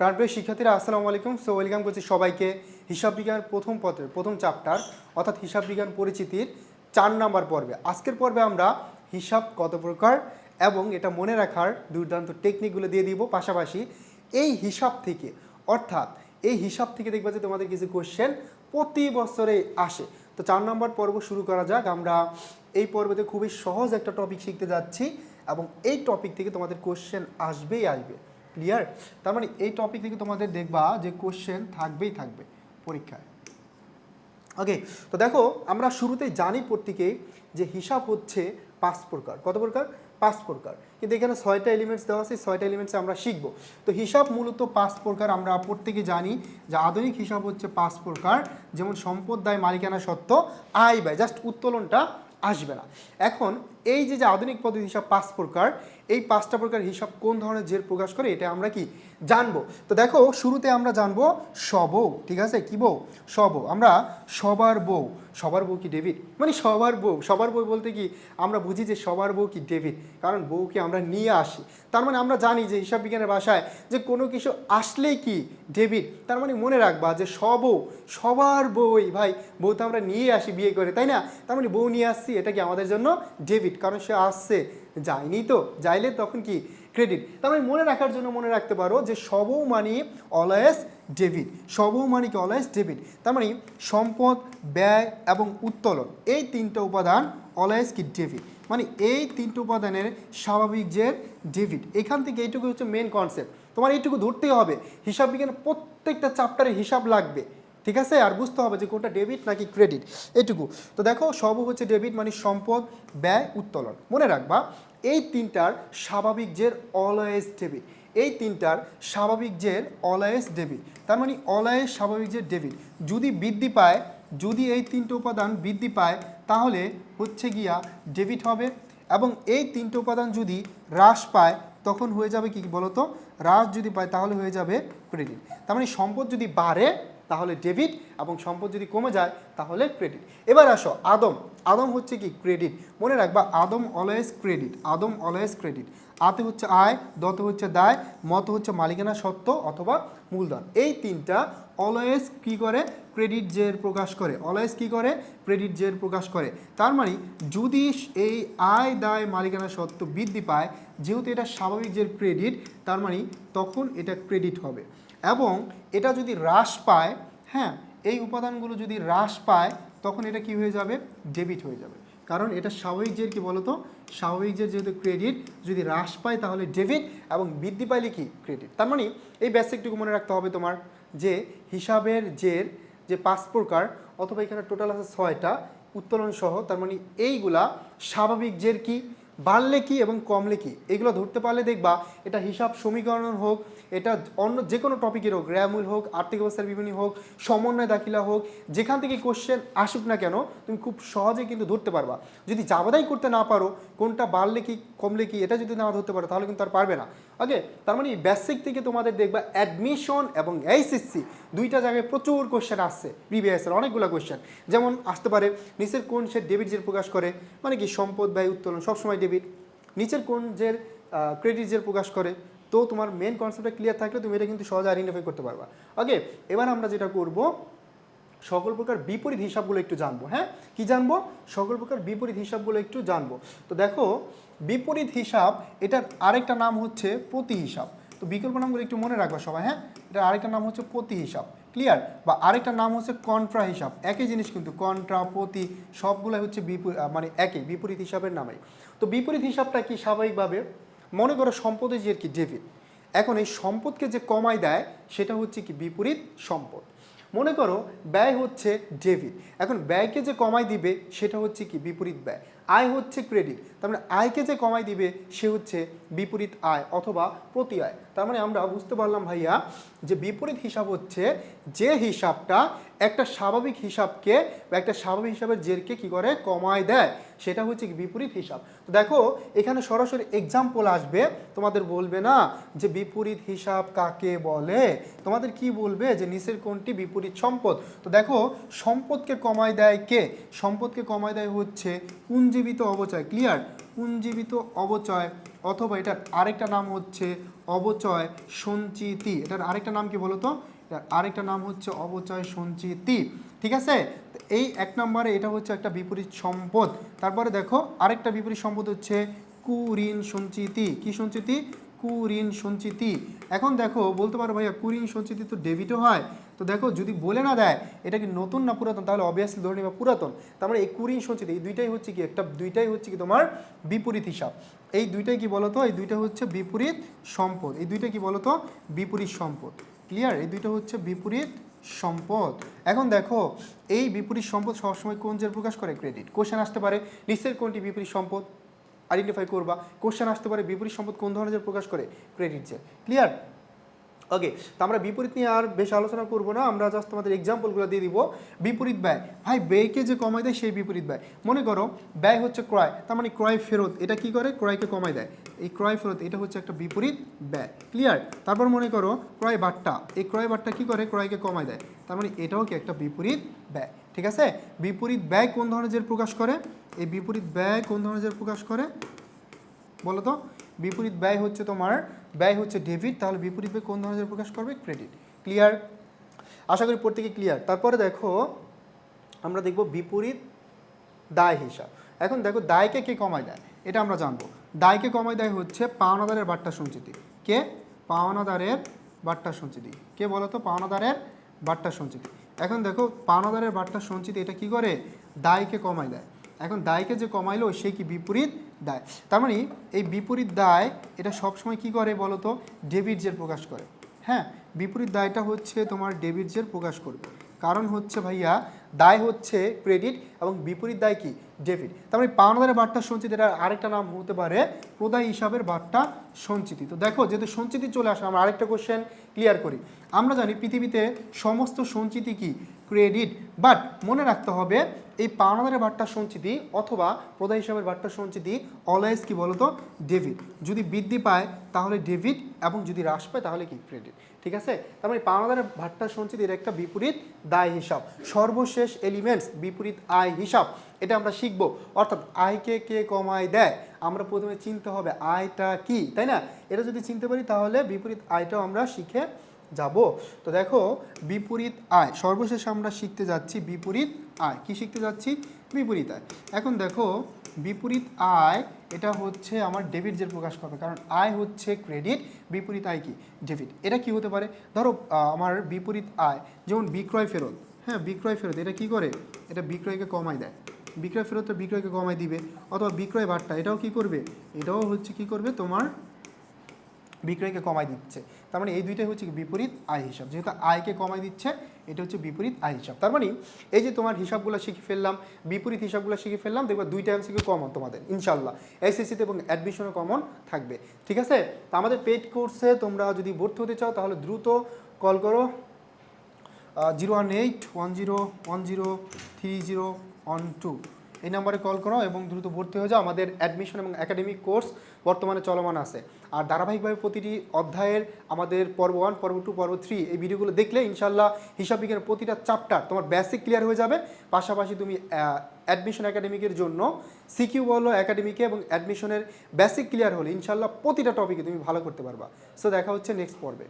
প্রাণপ্রিয় শিক্ষার্থীরা, আসসালামু আলাইকুম। সো, ওয়েলকাম করছি সবাইকে হিসাব বিজ্ঞান প্রথম পত্রের প্রথম চ্যাপ্টার, অর্থাৎ হিসাব বিজ্ঞান পরিচিতির চার নাম্বার পর্বে। আজকের পর্বে আমরা হিসাব কত প্রকার এবং এটা মনে রাখার দুর্দান্ত টেকনিকগুলো দিয়ে দিব। পাশাপাশি এই হিসাব থেকে, অর্থাৎ এই হিসাব থেকে দেখবা যে তোমাদের কিছু কোশ্চেন প্রতি বছরে আসে। তো চার নম্বর পর্ব শুরু করা যাক। আমরা এই পর্বতে খুবই সহজ একটা টপিক শিখতে যাচ্ছি এবং এই টপিক থেকে তোমাদের কোশ্চেন আসবেই আসবে। ক্লিয়ার তার মানে এই টপিক থেকে তোমাদের দেখবা যে কোশ্চেন থাকবেই থাকবে পরীক্ষায়। ওকে তো দেখো, আমরা শুরুতেই জানি প্রত্যেকেই যে হিসাব হচ্ছে পাঁচ প্রকার। কত প্রকার? পাঁচ প্রকার। কিন্তু এখানে ছয়টা এলিমেন্টস দেওয়া আছে, ছয়টা এলিমেন্টস আমরা শিখব। তো হিসাব মূলত পাঁচ প্রকার আমরা প্রত্যেকে জানি যে আধুনিক হিসাব হচ্ছে পাঁচ প্রকার। যেমন সম্পদ দায় মালিকানা সত্ত্ব, আয় ব্যয়। জাস্ট উত্তোলনটা আসবে না। এখন এই যে যে আধুনিক পদ্ধতি হিসাব পাঁচ প্রকার, এই পাঁচটা প্রকার হিসাব কোন ধরনের জের প্রকাশ করে, এটা আমরা কি জানব? তো দেখো, শুরুতে আমরা জানব সব, ঠিক আছে? কি বউ সব। আমরা সবার বউ সবার বউ কি ডেভিড? মানে সবার বউ সবার বউ বলতে কি আমরা বুঝি যে সবার বউ কি ডেভিড? কারণ বউকে আমরা নিয়ে আসি। তার মানে আমরা জানি যে হিসাব বিজ্ঞানের ভাষায় যে কোনো কিছু আসলেই কি ডেভিড? তার মানে মনে রাখবা যে সবও, সবার বউই, ভাই, বউ তো আমরা নিয়ে আসি বিয়ে করে, তাই না? তার মানে বউ নিয়ে আসছি, এটা কি আমাদের জন্য ডেভিড? কারণ সে আসছে, যায়নি তো, যাইলে তখন কি ক্রেডিট তার মানে মনে রাখার জন্য মনে রাখতে পারো যে সবও মানি অলয়েস ডেবিট সবও মানি কি? অলয়েস ডেবিট তার মানে সম্পদ, ব্যয় এবং উত্তোলন। এই তিনটা উপাদান অলয়েস কি? ডেবিট মানে এই তিনটে উপাদানের স্বাভাবিক যে ডেবিট এখান থেকে এইটুকু হচ্ছে মেন কনসেপ্ট তোমার এইটুকু ধরতেই হবে। হিসাব বিজ্ঞানের প্রত্যেকটা চ্যাপ্টারে হিসাব লাগবে। ঠিক আছে? আর বুঝতে হবে যে কোনটা ডেবিট নাকি ক্রেডিট এটুকু। তো দেখো, সব হচ্ছে ডেবিট মানে সম্পদ, ব্যয়, উত্তোলন। মনে রাখবা, এই তিনটার স্বাভাবিক জের অলওয়েজ ডেবিট এই তিনটার স্বাভাবিক জের অলওয়েজ ডেবিট তার মানে অলওয়েজ স্বাভাবিক জের ডেবিট যদি বৃদ্ধি পায়, যদি এই তিনটে উপাদান বৃদ্ধি পায়, তাহলে হচ্ছে গিয়া ডেবিট হবে। এবং এই তিনটে উপাদান যদি হ্রাস পায়, তখন হয়ে যাবে কি বলতো? হ্রাস যদি পায়, তাহলে হয়ে যাবে ক্রেডিট তার মানে সম্পদ যদি বাড়ে তাহলে ডেবিট এবং সম্পদ যদি কমে যায়, তাহলে ক্রেডিট। এবার আসো, আদম। আদম হচ্ছে কি? ক্রেডিট। মনে রাখবা, Adam always credit Adam always credit আতে হচ্ছে আয়, দতে হচ্ছে দায়, মত হচ্ছে মালিকানা সত্ত্ব অথবা মূলধন। এই তিনটা অলওয়েজ কি করে? ক্রেডিট জের প্রকাশ করে। অলওয়েজ কি করে? ক্রেডিট জের প্রকাশ করে। তার মানে যদি এই আয়, দায়, মালিকানা সত্ত্ব বৃদ্ধি পায়, যেহেতু এটা স্বাভাবিক জের ক্রেডিট তার মানে তখন এটা ক্রেডিট হবে। এবং এটা যদি হ্রাস পায় হ্যাঁ এই উপাদানগুলো যদি হ্রাস পায়, তখন এটা কি হয়ে যাবে? ডেবিট হয়ে যাবে। কারণ এটা স্বাভাবিক জের কি বলতো? স্বাভাবিক যে যেহেতু ক্রেডিট যদি হ্রাস পায় তাহলে ডেবিট এবং বৃদ্ধি পাইলে কি ক্রেডিট তার মানে এই বেসিকটুকু মনে রাখতে হবে তোমার যে হিসাবের জের যে পাঁচ প্রকার অথবা এখানে টোটাল আছে ছয়টা উত্তোলন সহ, তার মানে এইগুলা স্বাভাবিক জের কি বাড়লে কি এবং কমলে কি? এগুলো ধরতে পারলে দেখবা এটা হিসাব সমীকরণ হোক, এটা অন্য যে কোনো টপিকের হোক র্যামুল হোক, আর্থিক অবস্থার বিভিন্ন হোক, সমন্বয় দাখিলা হোক, যেখান থেকে কোশ্চেন আসুক না কেন, তুমি খুব সহজে কিন্তু ধরতে পারবা। যদি জাবাদাই করতে না পারো, কোনটা বাড়লে কি, কমলে কি, এটা যদি না ধরতে পারো, তাহলে কিন্তু আর পারবে না। ওকে তার মানে বেসিক থেকে তোমাদের দেখবা অ্যাডমিশন এবং এইচএসসি দুইটা জায়গায় প্রচুর কোশ্চেন আসছে প্রিভিয়াসের অনেকগুলো কোশ্চেন যেমন আসতে পারে, নিচের কোন সে ডেবিট যে প্রকাশ করে মানে কি সম্পদ, ব্যয়, উত্তোলন, সবসময় ডেবিট, নিচের কোন জের ক্রেডিট জের প্রকাশ করে, তো তোমার মেন কনসেপ্টটা ক্লিয়ার থাকলে তুমি এটা কিন্তু সহজে আইডেন্টিফাই করতে পারবা। ওকে এবার আমরা যেটা করব, সকল প্রকার বিপরীত হিসাবগুলো একটু জানব হ্যাঁ? কি জানব? সকল প্রকার বিপরীত হিসাবগুলো একটু জানব। তো দেখো, বিপরীত হিসাব, এটার আরেকটা নাম হচ্ছে প্রতি হিসাব। তো বিকল্প নামগুলো একটু মনে রাখবা সবাই হ্যাঁ? এটার আরেকটা নাম হচ্ছে প্রতি হিসাব। ক্লিয়ার বা আরেকটা নাম হচ্ছে কন্ট্রা হিসাব একই জিনিস কিন্তু কন্ট্রা প্রতি সবগুলো হচ্ছে মানে একই বিপরীত হিসাবের নামে। তো বিপরীত হিসাবটা কি স্বাভাবিকভাবে? মনে করো সম্পদের যে কি ডেবিট এখন এই সম্পদকে যে কমায় দেয়, সেটা হচ্ছে কি বিপরীত সম্পদ। মনে করো ব্যয় হচ্ছে ডেবিট এখন ব্যয়কে যে কমাই দিবে, সেটা হচ্ছে কি বিপরীত ব্যয়। আয় হচ্ছে ক্রেডিট, তার মানে আয়কে যে কমাই দিবে, সে হচ্ছে বিপরীত আয় অথবা প্রতি আয়। তার মানে আমরা বুঝতে পারলাম ভাইয়া যে বিপরীত হিসাব হচ্ছে যে হিসাবটা একটা স্বাভাবিক হিসাবকে বা একটা স্বাভাবিক হিসাবের জেরকে কি করে? কমায় দেয়। সেটা হচ্ছে বিপরীত হিসাব। তো দেখো, এখানে সরাসরি এক্সাম্পল আসবে। তোমাদের বলবে না যে বিপরীত হিসাব কাকে বলে? তোমাদের কি বলবে যে নিচের কোনটি বিপরীত সম্পদ? তো দেখো, সম্পদকে কমায় দেয় কে? সম্পদকে কমায় দেয় হচ্ছে পুঞ্জীবিত অবচয়। ক্লিয়ার পুঞ্জীবিত অবচয় অথবা এটার আরেকটা নাম হচ্ছে অবচয় সঞ্চিতি। এটার আরেকটা নাম কি বলো তো এটার আরেকটা নাম হচ্ছে অবচয় সঞ্চিতি, ঠিক আছে? এই এক নম্বরে এটা হচ্ছে একটা বিপরীত সম্পদ। তারপরে দেখো, আরেকটা বিপরীত সম্পদ হচ্ছে কুঋণ সঞ্চিতি। কি সঞ্চিতি? কুঋণ সঞ্চিতি। এখন দেখো, বলতে পারো ভাইয়া কুঋণ সঞ্চিতি তো ডেবিটও হয়। তো দেখো, যদি বলে না দেয়, এটা কি নতুন না পুরাতন? তাহলে অবভিয়াসলি ধরে নিবা পুরাতন। তার মানে এই কুড়ি সঞ্চিত, এই দুইটাই হচ্ছে কি একটা, দুইটাই হচ্ছে কি তোমার বিপরীত হিসাব। এই দুইটাই কি বলতো? এই দুইটা হচ্ছে বিপরীত সম্পদ। এই দুইটা কি বলতো? বিপরীত সম্পদ। ক্লিয়ার এই দুইটা হচ্ছে বিপরীত সম্পদ। এখন দেখো, এই বিপরীত সম্পদ সবসময় কোন জের প্রকাশ করে? ক্রেডিট কোশ্চেন আসতে পারে নিশ্চয়ই কোনটি বিপরীত সম্পদ? আইডেন্টিফাই করবা। কোশ্চেন আসতে পারে, বিপরীত সম্পদ কোন ধরনের প্রকাশ করে? ক্রেডিট জের ক্লিয়ার ওকে তো আমরা বিপরীত নিয়ে আর বেশ আলোচনা করব না। আমরা জাস্ট আমাদের এক্সাম্পলগুলো দিয়ে দিব। বিপরীত ব্যয়। ভাই, ব্যয়কে যে কমায় দেয়, সেই বিপরীত ব্যয়। মনে করো, ব্যয় হচ্ছে ক্রয়। তার মানে ক্রয় ফেরত। এটা কি করে? ক্রয়কে কমায় দেয়। এই ক্রয় ফেরত, এটা হচ্ছে একটা বিপরীত ব্যয়। ক্লিয়ার তারপর মনে করো, ক্রয় বাট্টা। এই ক্রয় বাট্টা কী করে? ক্রয়কে কমায় দেয়। তার মানে এটাও কি একটা বিপরীত ব্যয়। ঠিক আছে? বিপরীত ব্যয় কোন ধরনের জের প্রকাশ করে? এই বিপরীত ব্যয় কোন ধরনের জের প্রকাশ করে? বলো তো? বিপরীত ব্যয় হচ্ছে তোমার, ব্যয় হচ্ছে ডেবিট তাহলে বিপরীত ব্যয় কোন ধরনের প্রকাশ করবে? ক্রেডিট ক্লিয়ার আশা করি প্রত্যেকে ক্লিয়ার তারপরে দেখো, আমরা দেখব বিপরীত দায় হিসাব। এখন দেখো দায়কে কে কমায় দেয়? এটা আমরা জানব। দায়কে কমায় দেয় হচ্ছে পাওনাদারের বাট্টা সঞ্চিতি। কে? পাওনাদারের বাট্টা সঞ্চিতি। কে বলো তো পাওনাদারের বাট্টা সঞ্চিতি। এখন দেখো পাওনাদারের বাট্টা সঞ্চিতি এটা কি করে? দায়কে কমায় দেয়। এখন দায়কে যে কমাইলো সে কি বিপরীত দায়? তার মানে এই বিপরীত দায় এটা সবসময় কি করে বলো তো ডেবিট জের প্রকাশ করে। হ্যাঁ বিপরীত দায়টা হচ্ছে তোমার ডেবিট জের প্রকাশ করবে। কারণ হচ্ছে ভাইয়া, দায় হচ্ছে ক্রেডিট এবং বিপরীত দায় কি? ডেবিট। তার মানে পাওনাদারের বার্তা সঞ্চিত, এটার আরেকটা নাম হতে পারে প্রদায় হিসাবের বার্তা সঞ্চিতি। তো দেখো, যেহেতু সঞ্চিতি চলে আসে, আমরা আরেকটা কোশ্চেন ক্লিয়ার করি। আমরা জানি পৃথিবীতে সমস্ত সঞ্চিতি কি? ক্রেডিট। বাট মনে রাখতে হবে এই পাওনাদারের বার্তা সঞ্চিতি অথবা প্রদায় হিসাবের বার্তা সঞ্চিতি অলওয়েজ কি বলতো? ডেবিট যদি বৃদ্ধি পায়, তাহলে ডেবিট এবং যদি হ্রাস পায়, তাহলে কি? ক্রেডিট। ঠিক আছে? তার মানে পাওনাদারের ভাট্টা সঞ্চিতির একটা বিপরীত দায় হিসাব। সর্বশেষ এলিমেন্টস, বিপরীত আয় হিসাব। এটা আমরা শিখব। অর্থাৎ আয়কে কে কমায় দেয়? আমরা প্রথমে চিনতে হবে আয়টা কি, তাই না? এটা যদি চিনতে পারি, তাহলে বিপরীত আয়টাও আমরা শিখে যাব। তো দেখো, বিপরীত আয়। সর্বশেষ আমরা শিখতে যাচ্ছি বিপরীত আয়। কি শিখতে যাচ্ছি? বিপরীত আয়। এখন দেখো, বিপরীত আয়, এটা হচ্ছে আমার ডেবিট যে প্রকাশ করবে। কারণ আয় হচ্ছে ক্রেডিট বিপরীত আয় কি? ডেবিট এটা কি হতে পারে? ধরো আমার বিপরীত আয়, যেমন বিক্রয় ফেরত। হ্যাঁ বিক্রয় ফেরত, এটা কি করে? এটা বিক্রয়কে কমায় দেয়। বিক্রয় ফেরতটা বিক্রয়কে কমায় দিবে। অথবা বিক্রয় বার্তা, এটাও কি করবে? এটাও হচ্ছে কি করবে? তোমার বিক্রয়কে কমাই দিচ্ছে। তার মানে এই দুইটাই হচ্ছে বিপরীত আয় হিসাব। যেহেতু আয়কে কমাই দিচ্ছে, এটা হচ্ছে বিপরীত আয় হিসাব। তার মানে এই যে তোমার হিসাবগুলো শিখে ফেললাম, বিপরীত হিসাবগুলো শিখে ফেললাম, দেখবা দুইটা এমসিকিউ কমন তোমাদের ইনশাল্লাহ এসএসসিতে এবং অ্যাডমিশনে কমন থাকবে। ঠিক আছে? তো আমাদের পেড কোর্সে তোমরা যদি ভর্তি হতে চাও, তাহলে দ্রুত কল করো। Zero one eight one zero one zero three zero one two এই নাম্বারে কল করো এবং দ্রুত ভর্তি হয়ে যাও। আমাদের অ্যাডমিশন এবং একাডেমিক কোর্স বর্তমানে চলমান আছে। আর ধারাবাহিকভাবে প্রতিটি অধ্যায়ের আমাদের পর্ব ওয়ান পর্ব টু পর্ব থ্রি এই ভিডিওগুলো দেখলে ইনশাল্লাহ হিসাব বিজ্ঞানের প্রতিটা চ্যাপ্টার তোমার বেসিক ক্লিয়ার হয়ে যাবে। পাশাপাশি তুমি অ্যাডমিশন একাডেমিকের জন্য সিকিউ বলো একাডেমিকে এবং অ্যাডমিশনের বেসিক ক্লিয়ার হলে ইনশাল্লাহ প্রতিটা টপিকে তুমি ভালো করতে পারবা। সো দেখা হচ্ছে নেক্সট পর্বে।